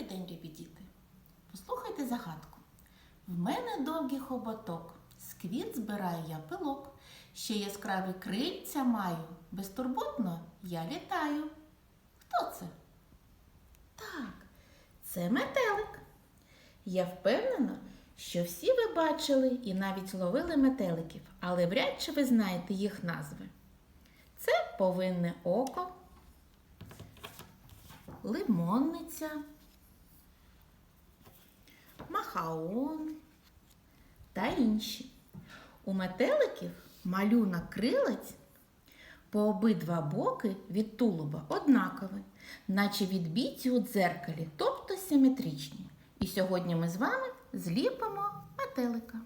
Добрий день, любі діти. Послухайте загадку. В мене довгий хоботок, з квіт збираю я пилок. Ще яскраві крильця маю, безтурботно я літаю. Хто це? Так, це метелик. Я впевнена, що всі ви бачили і навіть ловили метеликів, але вряд чи ви знаєте їх назви. Це повинне око, лимонниця, махаон та інші. У метеликів малюнок крилець по обидва боки від тулуба однаковий, наче відбиті у дзеркалі, тобто симетричні. І сьогодні ми з вами зліпимо метелика.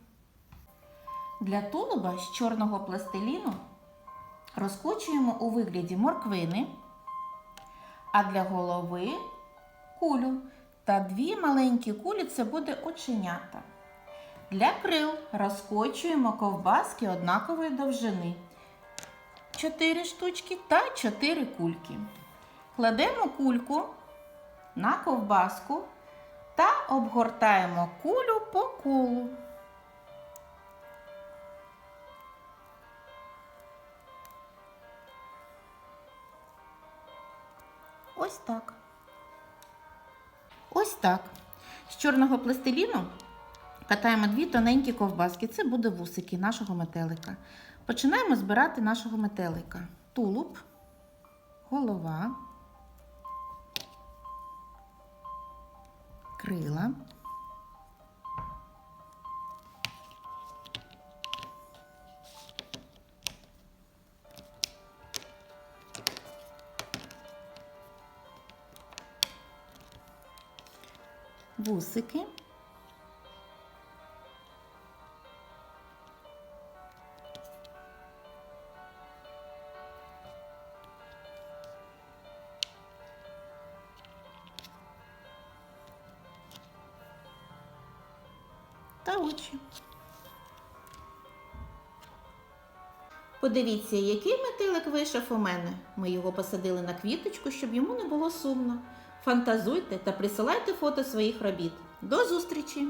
Для тулуба з чорного пластиліну розкочуємо у вигляді морквини, а для голови кулю. Та дві маленькі кулі це буде оченята. Для крил розкочуємо ковбаски однакової довжини. Чотири штучки та чотири кульки. Кладемо кульку на ковбаску та обгортаємо кулю по колу. Ось так. Ось так. З чорного пластиліну катаємо дві тоненькі ковбаски. Це буде вусики нашого метелика. Починаємо збирати нашого метелика. Тулуб, голова, крила. Вусики. Та очі. Подивіться, який метелик вийшов у мене. Ми його посадили на квіточку, щоб йому не було сумно. Фантазуйте та присилайте фото своїх робіт. До зустрічі!